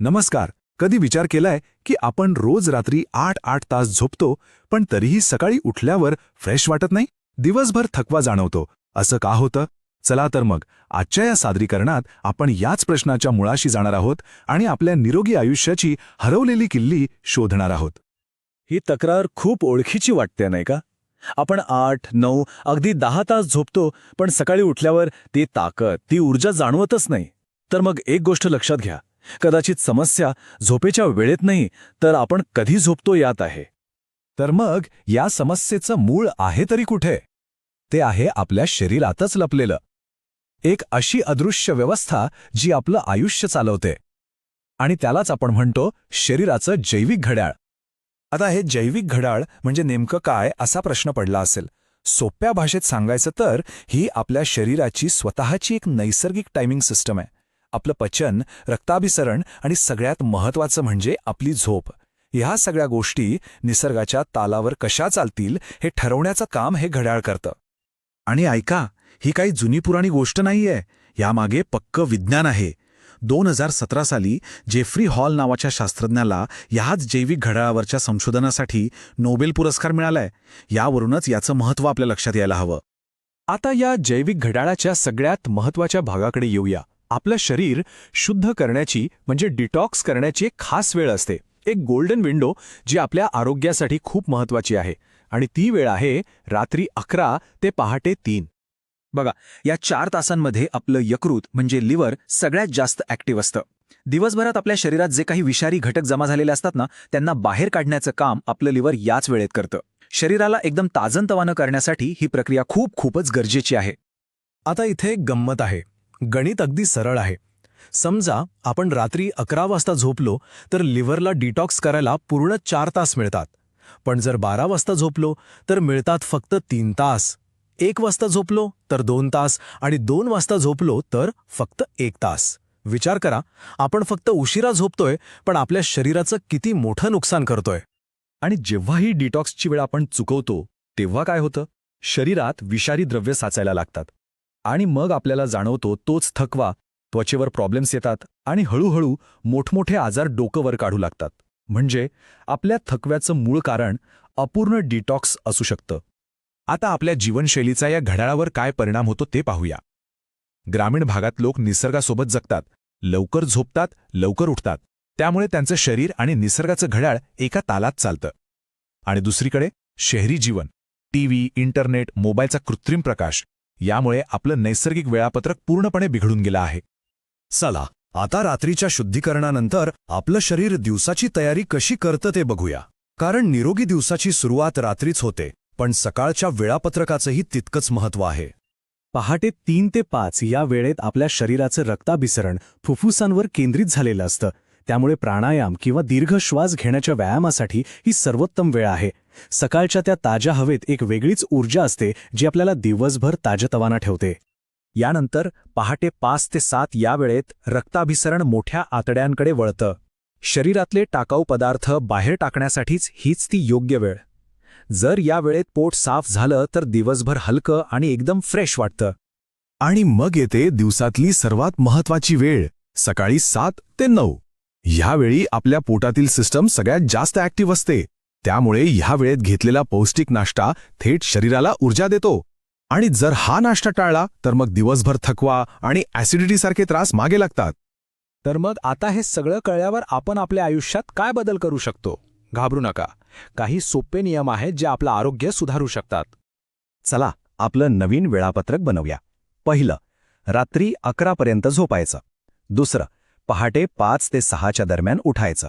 नमस्कार. कधी विचार केलाय की आपण रोज रात्री आठ आठ तास झोपतो पण तरीही सकाळी उठल्यावर फ्रेश वाटत नाही? दिवसभर थकवा जाणवतो. असं का होतं? चला तर मग. आजच्या या सादरीकरणात आपण याच प्रश्नाच्या मुळाशी जाणार आहोत आणि आपल्या निरोगी आयुष्याची हरवलेली किल्ली शोधणार आहोत. ही तक्रार खूप ओळखीची वाटते नाही का? आपण आठ नऊ अगदी दहा तास झोपतो पण सकाळी उठल्यावर ती ताकद ती ऊर्जा जाणवतच नाही. तर मग एक गोष्ट लक्षात घ्या. कदाचित समस्या झोपेच्या वेळेत नाही तर आपण कधी झोपतो यात आहे. तर मग या समस्येचं मूळ आहे तरी कुठे? ते आहे आपल्या शरीरातच लपलेलं. एक अशी अदृश्य व्यवस्था जी आपलं आयुष्य चालवते. आणि त्यालाच आपण म्हणतो शरीराचं जैविक घड्याळ. आता हे जैविक घड्याळ म्हणजे नेमकं काय असा प्रश्न पडला असेल. सोप्या भाषेत सांगायचं तर ही आपल्या शरीराची स्वतःची एक नैसर्गिक टायमिंग सिस्टम आहे. आपलं पचन रक्ताभिसरण आणि सगळ्यात महत्वाचं म्हणजे आपली झोप. ह्या सगळ्या गोष्टी निसर्गाच्या तालावर कशा चालतील हे ठरवण्याचं काम हे घड्याळ करतं. आणि ऐका ही काही जुनी पुराणी गोष्ट नाहीये. यामागे पक्क विज्ञान आहे. दोन हजार सतरा साली जेफ्री हॉल नावाच्या शास्त्रज्ञाला ह्याच जैविक घड्याळावरच्या संशोधनासाठी नोबेल पुरस्कार मिळालाय. यावरूनच याचं महत्त्व आपल्या लक्षात यायला हवं. आता या जैविक घड्याळाच्या सगळ्यात महत्त्वाच्या भागाकडे येऊया. आपलं शरीर शुद्ध करण्याची म्हणजे डिटॉक्स करण्याची एक खास वेळ असते. एक गोल्डन विंडो जी आपल्या आरोग्यासाठी खूप महत्त्वाची आहे. आणि ती वेळ आहे रात्री अकरा ते पहाटे तीन. बघा या चार तासांमध्ये आपलं यकृत म्हणजे लिव्हर सगळ्यात जास्त ॲक्टिव्ह असतं. दिवसभरात आपल्या शरीरात जे काही विषारी घटक जमा झालेले असतात ना त्यांना बाहेर काढण्याचं काम आपलं लिव्हर याच वेळेत करतं. शरीराला एकदम ताजंतवानं करण्यासाठी ही प्रक्रिया खूप खूपच गरजेची आहे. आता इथे एक गंमत आहे. गणित अगदी सरळ आहे. समजा आपण रात्री अकरा वाजता झोपलो तर लिव्हरला डिटॉक्स करायला पूर्ण चार तास मिळतात. पण जर बारा वाजता झोपलो तर मिळतात फक्त तीन तास. एक वाजता झोपलो तर दोन तास. आणि दोन वाजता झोपलो तर फक्त एक तास. विचार करा आपण फक्त उशिरा झोपतोय पण आपल्या शरीराचं किती मोठं नुकसान करतोय. आणि जेव्हा ही डिटॉक्सची वेळ आपण चुकवतो तेव्हा काय होतं? शरीरात विषारी द्रव्य साचायला लागतात. आणि मग आपल्याला जाणवतो तोच थकवा त्वचेवर प्रॉब्लेम्स येतात आणि हळूहळू मोठमोठे आजार डोकंवर काढू लागतात. म्हणजे आपल्या थकव्याचं मूळ कारण अपूर्ण डिटॉक्स असू शकतं. आता आपल्या जीवनशैलीचा या घड्याळावर काय परिणाम होतो ते पाहूया. ग्रामीण भागात लोक निसर्गासोबत जगतात लवकर झोपतात लवकर उठतात. त्यामुळे त्यांचं शरीर आणि निसर्गाचं घड्याळ एका तालात चालतं. आणि दुसरीकडे शहरी जीवन. टीव्ही इंटरनेट मोबाईलचा कृत्रिम प्रकाश. यामुळे आपलं नैसर्गिक वेळापत्रक पूर्णपणे बिघडून गेलं आहे. चला आता रात्रीच्या शुद्धीकरणानंतर आपलं शरीर दिवसाची तयारी कशी करतं ते बघूया. कारण निरोगी दिवसाची सुरुवात रात्रीच होते पण सकाळच्या वेळापत्रकाचंही तितकंच महत्त्व आहे. पहाटे तीन ते पाच या वेळेत आपल्या शरीराचं रक्ताभिसरण फुफ्फुसांवर केंद्रित झालेलं असतं. त्यामुळे प्राणायाम किंवा दीर्घ श्वास घेण्याच्या व्यायामासाठी ही सर्वोत्तम वेळ आहे. सकाळच्या त्या ताज्या हवेत एक वेगळीच ऊर्जा असते जी आपल्याला दिवसभर ताजतवाना ठेवते. यानंतर पहाटे पाच ते सात या वेळेत रक्ताभिसरण मोठ्या आतड्यांकडे वळतं. शरीरातले टाकाऊ पदार्थ बाहेर टाकण्यासाठीच हीच ती योग्य वेळ. जर या वेळेत पोट साफ झालं तर दिवसभर हलकं आणि एकदम फ्रेश वाटतं. आणि मग येते दिवसातली सर्वात महत्वाची वेळ सकाळी सात ते नऊ. ह्यावेळी आपल्या पोटातील सिस्टम सगळ्यात जास्त ऍक्टिव्ह असते. त्यामुळे ह्या वेळेत घेतलेला पौष्टिक नाश्ता थेट शरीराला ऊर्जा देतो. आणि जर हा नाश्ता टाळला तर मग दिवसभर थकवा आणि ॲसिडिटीसारखे त्रास मागे लागतात. तर मग आता हे सगळं कळल्यावर आपण आपल्या आयुष्यात काय बदल करू शकतो? घाबरू नका. काही सोपे नियम आहेत जे आपलं आरोग्य सुधारू शकतात. चला आपलं नवीन वेळापत्रक बनवूया. पहिलं रात्री अकरापर्यंत झोपायचं. दुसरं पहाटे पाच ते सहाच्या दरम्यान उठायचं.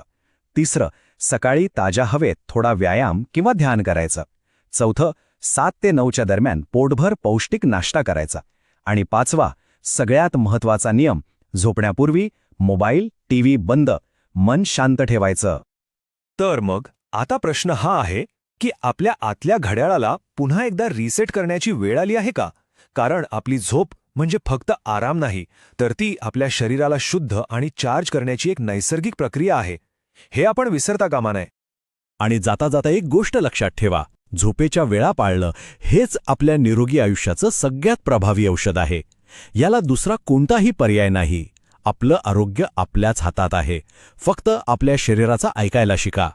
तिसरं सकाळी ताज्या हवेत थोडा व्यायाम किंवा ध्यान करायचं. चौथं सात ते नऊच्या दरम्यान पोटभर पौष्टिक नाश्ता करायचा. आणि पाचवा सगळ्यात महत्त्वाचा नियम झोपण्यापूर्वी मोबाईल टीव्ही बंद मन शांत ठेवायचं. तर मग आता प्रश्न हा आहे की आपल्या आतल्या घड्याळाला पुन्हा एकदा रिसेट करण्याची वेळ आली आहे का? कारण आपली झोप म्हणजे फक्त आराम नाही तर ती आपल्या शरीराला शुद्ध आणि चार्ज करण्याची एक नैसर्गिक प्रक्रिया आहे. हे आपण विसरता कामा नये. आणि जाता जाता एक गोष्ट लक्षात ठेवा. झोपेच्या वेळा पाळणं हेच आपल्या निरोगी आयुष्याचं सगळ्यात प्रभावी औषध आहे. याला दुसरा कोणताही पर्याय नाही. आपलं आरोग्य आपल्याच हातात आहे. फक्त आपल्या शरीराचा ऐकायला शिका.